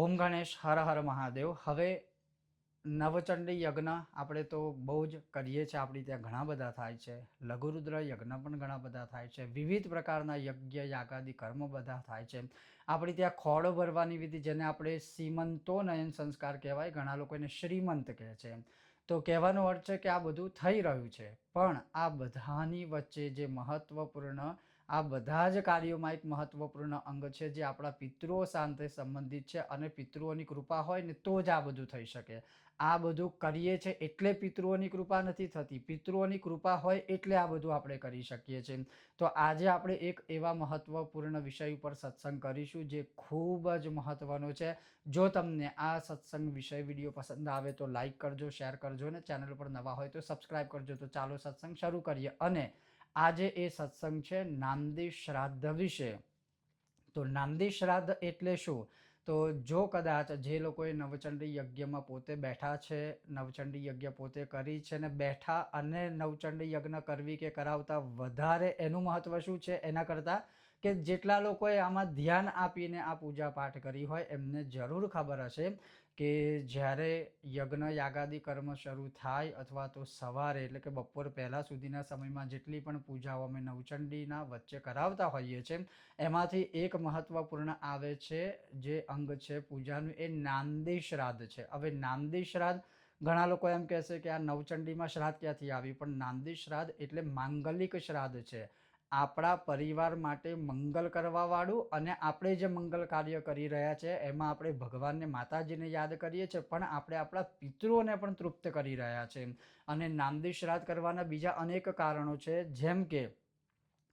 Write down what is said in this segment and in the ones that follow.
ઓમ ગણેશ, હર હર મહાદેવ. હવે નવચંડી યજ્ઞ આપણે તો બહુ જ કરીએ છીએ. આપણી ત્યાં ઘણા બધા થાય છે. લઘુરુદ્ર યજ્ઞ પણ ઘણા બધા થાય છે. વિવિધ પ્રકારના યજ્ઞ, યાગાદી કર્મ બધા થાય છે. આપણી ત્યાં ખોડો ભરવાની વિધિ, જેને આપણે સીમંતો નયન સંસ્કાર કહેવાય, ઘણા લોકો એને શ્રીમંત કહે છે. તો કહેવાનો અર્થ છે કે આ બધું થઈ રહ્યું છે. પણ આ બધાની વચ્ચે જે મહત્વપૂર્ણ આ બધા જ કાર્યોમાં એક મહત્વપૂર્ણ અંગ છે જે આપણા પિતૃઓ સાથે સંબંધિત છે અને પિતૃઓની કૃપા હોય ને તો જ આ બધું થઈ શકે. આ બધું કરીએ છે એટલે પિતૃઓની કૃપા નથી થતી. પિતૃઓની કૃપા હોય એટલે આ બધું આપણે કરી શકીએ છીએ. તો આજે આપણે એક એવા મહત્વપૂર્ણ વિષય ઉપર સત્સંગ કરીશું જે ખૂબ જ મહત્વનો છે. જો તમને આ સત્સંગ વિષય વીડિયો પસંદ આવે તો લાઈક કરજો, શેર કરજો ને ચેનલ પર નવા હોય તો સબસ્ક્રાઈબ કરજો. તો ચાલો સત્સંગ શરૂ કરીએ અને આજે એ સત્સંગ છે નામદી શ્રાદ્ધ વિશે. તો નામદી શ્રાદ્ધ એટલે શું? તો જો કદાચ જે લોકોએ નવચંડી યજ્ઞમાં પોતે બેઠા છે, નવચંડી યજ્ઞ પોતે કરી છે ને બેઠા અને નવચંડી યજ્ઞ કરવી કે કરાવતા વધારે એનું મહત્વ શું છે? એના કરતાં કે જેટલા લોકોએ આમાં ધ્યાન આપીને આ પૂજા પાઠ કરી હોય, એમને જરૂર ખબર હશે કે જ્યારે યજ્ઞ યાગાદી કર્મ શરૂ થાય અથવા તો સવારે, એટલે કે બપોર પહેલાં સુધીના સમયમાં જેટલી પણ પૂજાઓ અમે નવચંડીના વચ્ચે કરાવતા હોઈએ છીએ, એમાંથી એક મહત્વપૂર્ણ આવે છે, જે અંગ છે પૂજાનું, એ નાંદી શ્રાદ્ધ છે. હવે નાંદી શ્રાદ્ધ ઘણા લોકો એમ કહેશે કે આ નવચંડીમાં શ્રાદ્ધ ક્યાંથી આવી? પણ નાંદી શ્રાદ્ધ એટલે માંગલિક શ્રાદ્ધ છે. આપણા પરિવાર માટે મંગલ કરવાવાળું અને આપણે જે મંગલ કાર્ય કરી રહ્યા છે, એમાં આપણે ભગવાનને માતાજીને યાદ કરીએ છીએ, પણ આપણે આપણા પિતૃઓને પણ તૃપ્ત કરી રહ્યા છે. અને નામદી શ્રાદ્ધ કરવાના બીજા અનેક કારણો છે, જેમ કે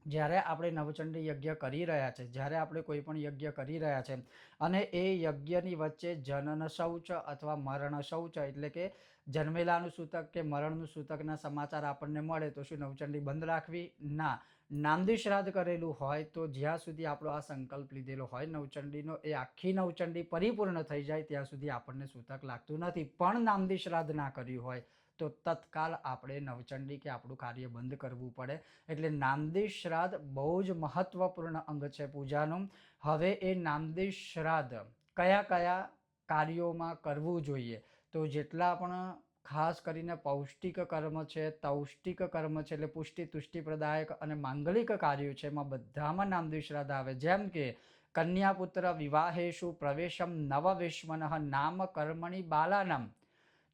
જ્યારે આપણે નવચંડી યજ્ઞ કરી રહ્યા છે, જ્યારે આપણે કોઈ પણ યજ્ઞ કરી રહ્યા છે, અને એ યજ્ઞની વચ્ચે જનન શૌચ અથવા મરણ શૌચ એટલે કે જન્મેલાનું સૂતક કે મરણનું સૂતકના સમાચાર આપણને મળે, તો શું નવચંડી બંધ રાખવી? ના. નામદી શ્રાદ્ધ કરેલું હોય તો જ્યાં સુધી આપણો આ સંકલ્પ લીધેલો હોય, નવચંડીનો એ આખી નવચંડી પરિપૂર્ણ થઈ જાય, ત્યાં સુધી આપણને સૂતક લાગતું નથી. પણ નામદી શ્રાદ્ધ ના કર્યું હોય તો તત્કાલ આપણે નવચંડી કે આપણું કાર્ય બંધ કરવું પડે. એટલે નામદી શ્રાદ્ધ બહુ જ મહત્વપૂર્ણ અંગ છે પૂજાનું. હવે એ નામદી શ્રાદ્ધ કયા કયા કાર્યોમાં કરવું જોઈએ? તો જેટલા પણ ખાસ કરીને પૌષ્ટિક કર્મ છે, તૌષ્ટિક કર્મ છે, એટલે પુષ્ટિ, તુષ્ટિ પ્રદાયક અને માંગલિક કાર્યો છે, એમાં બધામાં નામદી શ્રાદ્ધ આવે. જેમ કે કન્યાપુત્ર વિવાહેશુ પ્રવેશમ નવવિશ્વન નામ કર્મણી બાલાનમ.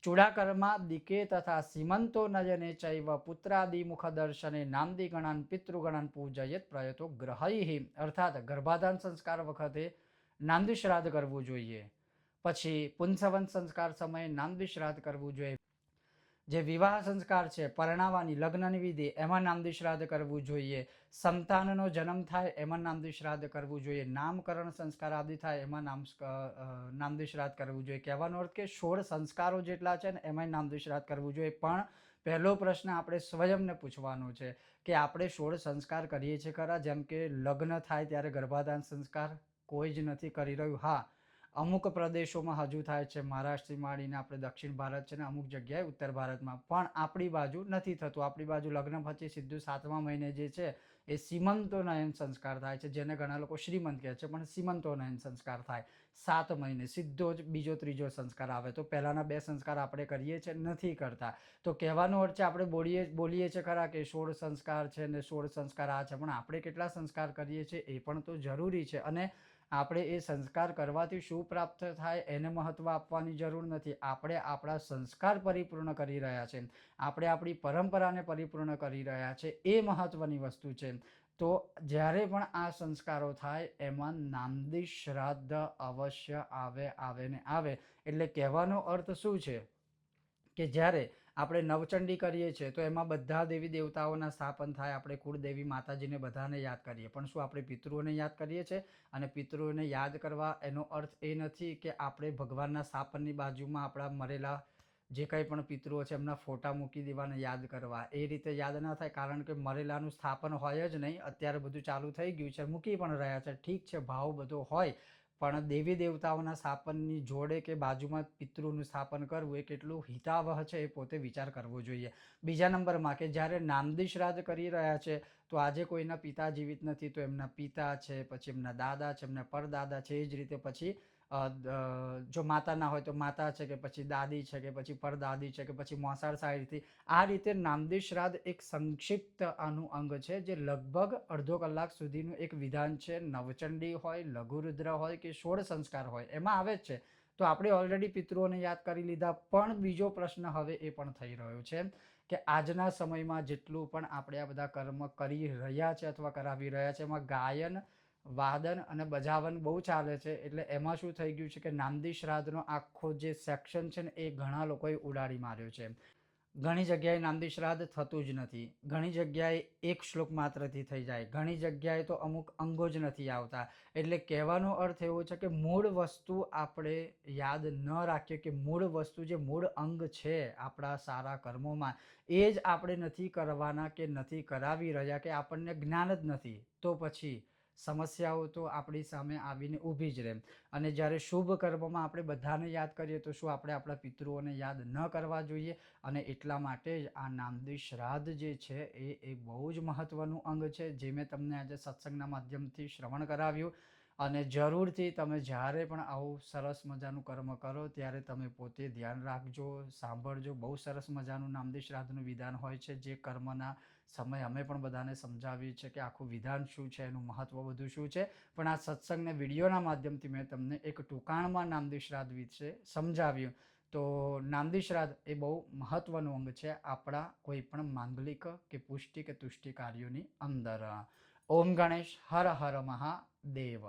ચૂડાકર્મા દિકે તથા સીમંતો નયને ચૈવ પુત્રાદિ મુખ દર્શને નામદી ગણાન પિતૃગણાન પૂજયત પ્રયતો ગ્રહૈ અર્થાત ગર્ભાધાન સંસ્કાર વખતે નાંદી શ્રાદ્ધ કરવું જોઈએ. પછી પુંસવન સંસ્કાર સમયે નાંદી શ્રાદ્ધ કરવું જોઈએ. જે વિવાહ સંસ્કાર છે, પરણાવાની, લગ્નની વિધિ, એમાં નામદી શ્રાદ્ધ કરવું જોઈએ. સંતાનનો જન્મ થાય, એમાં નામદી શ્રાદ્ધ કરવું જોઈએ. નામકરણ સંસ્કાર આદિ થાય, એમાં નામ નામદી શ્રાદ્ધ કરવું જોઈએ. કહેવાનો અર્થ કે સોળ સંસ્કારો જેટલા છે ને, એમાંય નામદી શ્રાદ્ધ કરવું જોઈએ. પણ પહેલો પ્રશ્ન આપણે સ્વયંને પૂછવાનો છે કે આપણે સોળ સંસ્કાર કરીએ છીએ ખરા? જેમ કે લગ્ન થાય ત્યારે ગર્ભાધાન સંસ્કાર કોઈ જ નથી કરી રહ્યું. હા અમુક પ્રદેશોમાં હજુ થાય છે. મહારાષ્ટ્રથી માંડીને આપણે દક્ષિણ ભારત છે ને અમુક જગ્યાએ ઉત્તર ભારતમાં. પણ આપણી બાજુ નથી થતું. આપણી બાજુ લગ્ન પછી સીધું સાતમા મહિને જે છે એ સીમંતો નયન સંસ્કાર થાય છે, જેને ઘણા લોકો શ્રીમંત કહે છે, પણ સીમંતો નયન સંસ્કાર થાય. સાત મહિને સીધો જ બીજો ત્રીજો સંસ્કાર આવે. તો પહેલાંના બે સંસ્કાર આપણે કરીએ છીએ, નથી કરતા. તો કહેવાનો અર્થ છે આપણે બોલીએ બોલીએ છીએ ખરા કે સોળ સંસ્કાર છે ને સોળ સંસ્કાર આ છે, પણ આપણે કેટલા સંસ્કાર કરીએ છીએ એ પણ તો જરૂરી છે. અને આપણે એ સંસ્કાર કરવાથી શું પ્રાપ્ત થાય એને મહત્ત્વ આપવાની જરૂર નથી. આપણે આપણા સંસ્કાર પરિપૂર્ણ કરી રહ્યા છે. આપણે આપણી પરંપરાને પરિપૂર્ણ કરી રહ્યા છે. એ મહત્ત્વની વસ્તુ છે. તો જ્યારે પણ આ સંસ્કારો થાય, એમાં નામદી શ્રાદ્ધ અવશ્ય આવે આવે ને આવે. એટલે કહેવાનો અર્થ શું છે? કે જ્યારે આપણે નવચંડી કરીએ છીએ, તો એમાં બધા દેવી દેવતાઓના સ્થાપન થાય, આપણે કુળદેવી માતાજીને બધાને યાદ કરીએ. પણ શું આપણે પિતૃઓને યાદ કરીએ છીએ? અને પિતૃઓને યાદ કરવા એનો અર્થ એ નથી કે આપણે ભગવાનના સ્થાપનની બાજુમાં આપણા મરેલા જે કંઈ પણ પિતૃઓ છે, એમના ફોટા મૂકી દેવાને યાદ કરવા. એ રીતે યાદ ના થાય, કારણ કે મરેલાનું સ્થાપન હોય જ નહીં. અત્યારે બધું ચાલુ થઈ ગયું છે, મૂકી પણ રહ્યા છે. ઠીક છે, ભાવ બધો હોય પણ દેવી દેવતાઓના સ્થાપનની જોડે કે બાજુમાં પિતૃનું સ્થાપન કરવું એ કેટલું હિતાવહ છે એ પોતે વિચાર કરવો જોઈએ. બીજા નંબરમાં કે જ્યારે નામદિશ રાજ કરી રહ્યા છે, તો આજે કોઈના પિતા જીવિત નથી, તો એમના પિતા છે, પછી એમના દાદા છે, એમના પરદાદા છે, એ જ રીતે પછી જો માતા ના હોય તો માતા છે કે પછી દાદી છે કે પછી પરદાદી છે કે પછી મોસાળ સાઈડથી આ રીતે નામદી શ્રાદ્ધ એક સંક્ષિપ્ત આનું અંગ છે, જે લગભગ અડધો કલાક સુધીનું એક વિધાન છે. નવચંડી હોય, લઘુરુદ્ર હોય કે સોળ સંસ્કાર હોય, એમાં આવે જ છે. તો આપણે ઓલરેડી પિતૃઓને યાદ કરી લીધા, પણ બીજો પ્રશ્ન હવે એ પણ થઈ રહ્યો છે કે આજના સમયમાં જેટલું પણ આપણે આ બધા કર્મ કરી રહ્યા છે અથવા કરાવી રહ્યા છે, એમાં ગાયન વાદન અને બજાવન બહુ ચાલે છે, એટલે એમાં શું થઈ ગયું છે કે નામદી શ્રાદ્ધનો આખો જે સેક્શન છે ને, એ ઘણા લોકોએ ઉડાડી માર્યો છે ઘણી જગ્યાએ નામદી શ્રાદ્ધ થતું જ નથી. ઘણી જગ્યાએ એક શ્લોક માત્રથી થઈ જાય. ઘણી જગ્યાએ તો અમુક અંગો જ નથી આવતા. એટલે કહેવાનો અર્થ એવો છે કે મૂળ વસ્તુ આપણે યાદ ન રાખીએ કે મૂળ વસ્તુ જે મૂળ અંગ છે આપણા સારા કર્મોમાં, એ જ આપણે નથી કરવાના કે નથી કરાવી રહ્યા કે આપણને જ્ઞાન જ નથી. તો પછી સમસ્યાઓ તો આપણી સામે આવીને ઊભી જ રહે અને જ્યારે શુભ કર્મમાં આપણે બધાને યાદ કરીએ તો શું આપણે આપણા પિતૃઓને યાદ ન કરવા જોઈએ? અને એટલા માટે જ આ નામદી શ્રાદ્ધ જે છે એ એક બહુ જ મહત્ત્વનું અંગ છે, જે મેં તમને આજે સત્સંગના માધ્યમથી શ્રવણ કરાવ્યું. અને જરૂરથી તમે જ્યારે પણ આવું સરસ મજાનું કર્મ કરો, ત્યારે તમે પોતે ધ્યાન રાખજો, સાંભળજો. બહુ સરસ મજાનું નામદી શ્રાદ્ધનું વિધાન હોય છે, જે કર્મના સમય અમે પણ બધાને સમજાવીએ છીએ કે આખું વિધાન શું છે, એનું મહત્ત્વ બધું શું છે. પણ આ સત્સંગને વિડીયોના માધ્યમથી મેં તમને એક ટૂંકાણમાં નામદી શ્રાદ્ધ વિશે સમજાવ્યું. તો નામદી શ્રાદ્ધ એ બહુ મહત્ત્વનું અંગ છે આપણા કોઈ પણ માંગલિક કે પુષ્ટિ કે તુષ્ટિ કાર્યોની અંદર. ઓમ ગણેશ હર હર મહાદેવ.